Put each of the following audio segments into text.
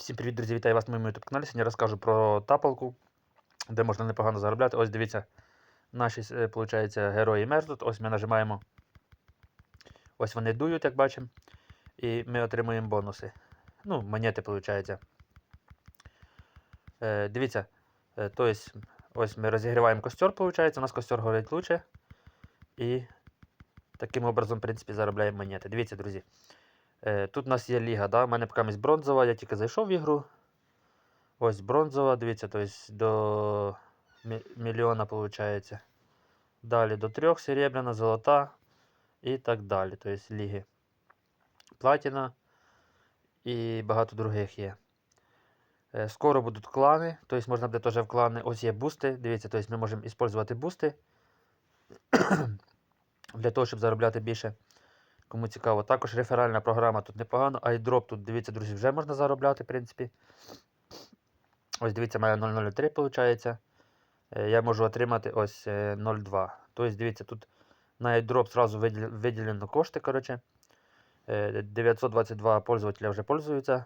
Всім привіт, друзі! Вітаю вас на моєму YouTube каналі. Сьогодні розкажу про тапалку, де можна непогано заробляти. Ось дивіться, наші виходить, герої мерзнуть. Ось ми нажимаємо. Ось вони дують, як бачимо. І ми отримуємо бонуси. Ну, монети, виходить. Е, дивіться, е, тобто, ось ми розігріваємо костер, виходить. У нас костер горить лучше. І таким образом, в принципі, заробляємо монети. Дивіться, друзі. Е, Тут у нас є ліга, да? у мене поки бронзова, я тільки зайшов в ігру. Ось бронзова, дивіться, тобто до мільйона виходить. Далі до трьох серебряна, золота і так далі. Тобто ліги. Платіна і багато других є. Е, Скоро будуть клани, тобто можна буде теж в клани. Ось є бусти. Дивіться, тобто ми можемо використовувати бусти для того, щоб заробляти більше. Кому цікаво. Також реферальна програма тут непогано. iDrop тут, дивіться, друзі, вже можна заробляти, в принципі. Ось дивіться, мене 003 виходить. Я можу отримати ось е, 0,2. Тобто, дивіться, тут на iDrop зразу виділено кошти. коротше. Е, 922 пользователя вже пользуються.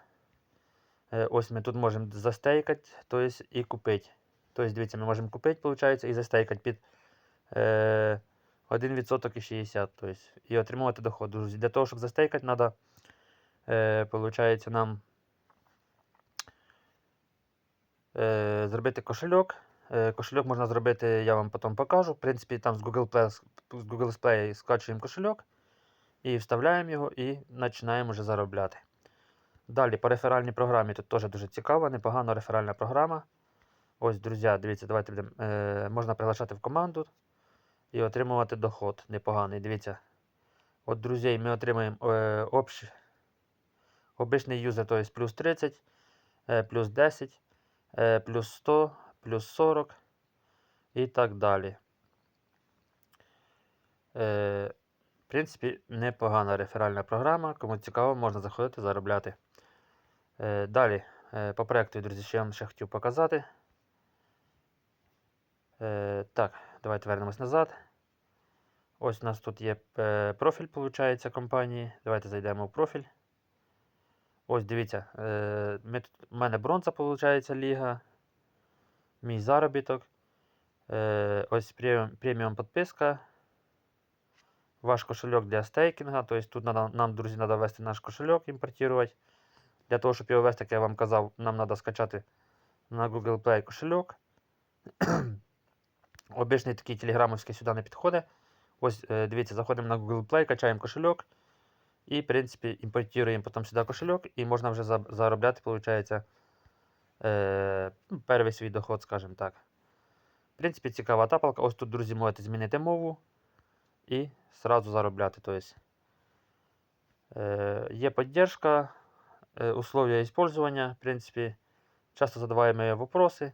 Е, Ось ми тут можемо застейкати, тобто і купити. Тобто, дивіться, ми можемо купити, виходить, і застейкати під. Е, 1% і 60, тобто, і отримувати доход. Для того, щоб застейкати, треба, е, получається, нам е, зробити кошельок. Е, кошельок можна зробити, я вам потім покажу. В принципі, там з Google Play, з Google Play скачуємо кошельок і вставляємо його і починаємо вже заробляти. Далі по реферальній програмі тут теж дуже цікава, непогана реферальна програма. Ось, друзі, дивіться, давайте будемо. Е, можна приглашати в команду і отримувати доход непоганий. Дивіться. От, друзі, ми отримаємо е, общ, обичний юзер, тобто плюс 30, е, плюс 10, е, плюс 100, плюс 40 і так далі. Е, в принципі, непогана реферальна програма. Кому цікаво, можна заходити заробляти. Е, далі, е, по проєкту, друзі, що я вам ще хотів показати. Е, так, давайте вернемось назад. Ось у нас тут є е, профіль, виходить, компанії. Давайте зайдемо в профіль. Ось дивіться, е, ми у мене бронза, виходить, ліга. Мій заробіток. Е, ось преміум, преміум підписка. Ваш кошельок для стейкінга. Тобто тут надо, нам, друзі, треба ввести наш кошельок, імпортувати. Для того, щоб його ввести, як я вам казав, нам треба скачати на Google Play кошельок. Обичний такий телеграмовський сюди не підходить. Ось, е, дивіться, заходимо на Google Play, качаємо кошельок. І, в принципі, імпортуємо потім сюди кошельок, і можна вже заробляти, виходить, е, ну, перший свій доход, скажімо так. В принципі, цікава тапалка. Ось тут, друзі, можете змінити мову і сразу заробляти. Тобто, є підтримка, условия использования, в принципі, часто задаваємо вопроси,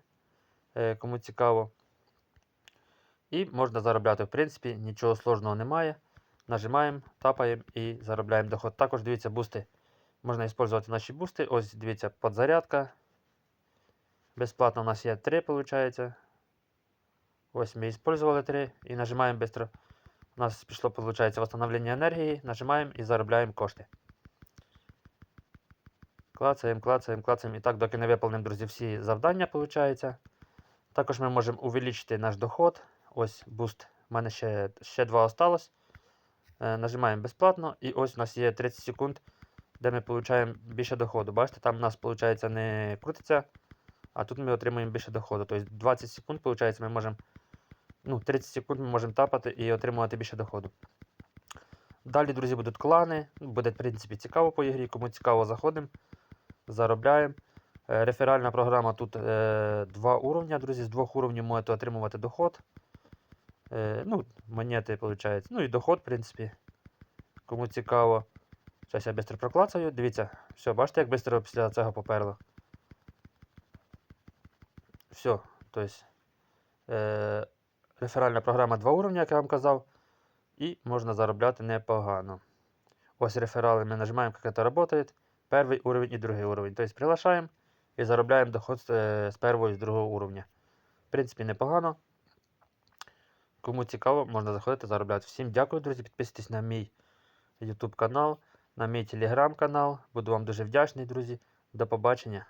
кому цікаво. І можна заробляти. В принципі, нічого сложного немає. Нажимаємо, тапаємо і заробляємо доход. Також дивіться, бусти. Можна використовувати наші бусти. Ось дивіться, подзарядка. Безплатно у нас є 3, виходить. Ось ми використовували 3 і нажимаємо швидко. У нас пішло, виходить, восстановлення енергії. Нажимаємо і заробляємо кошти. Клацаємо, клацаємо, клацаємо. І так, доки не виповнимо, друзі, всі завдання, виходить. Також ми можемо увеличити наш доход. Ось буст. У мене ще, ще два осталось. Е, нажимаємо безплатно. І ось у нас є 30 секунд, де ми отримуємо більше доходу. Бачите, там у нас виходить не крутиться, а тут ми отримуємо більше доходу. Тобто 20 секунд, виходить, ми можемо. Ну, 30 секунд ми можемо тапати і отримувати більше доходу. Далі, друзі, будуть клани. Буде, в принципі, цікаво по ігрі. Кому цікаво, заходимо, заробляємо. Е, Реферальна програма тут е, два уровня, друзі. З двох уровнів можете отримувати доход. Е, ну, монети, виходить. Ну і доход, в принципі. Кому цікаво. Зараз я швидко проклацаю. Дивіться, все, бачите, як швидко після цього поперло. Все, тобто. Е, реферальна програма два уровня, як я вам казав. І можна заробляти непогано. Ось реферали ми нажимаємо, як це працює. Перший уровень і другий уровень. Тобто приглашаємо і заробляємо доход е, з першого і з другого уровня. В принципі, непогано. Кому цікаво, можна заходити заробляти. Всім дякую, друзі. Підписуйтесь на мій YouTube канал, на мій телеграм канал. Буду вам дуже вдячний, друзі. До побачення.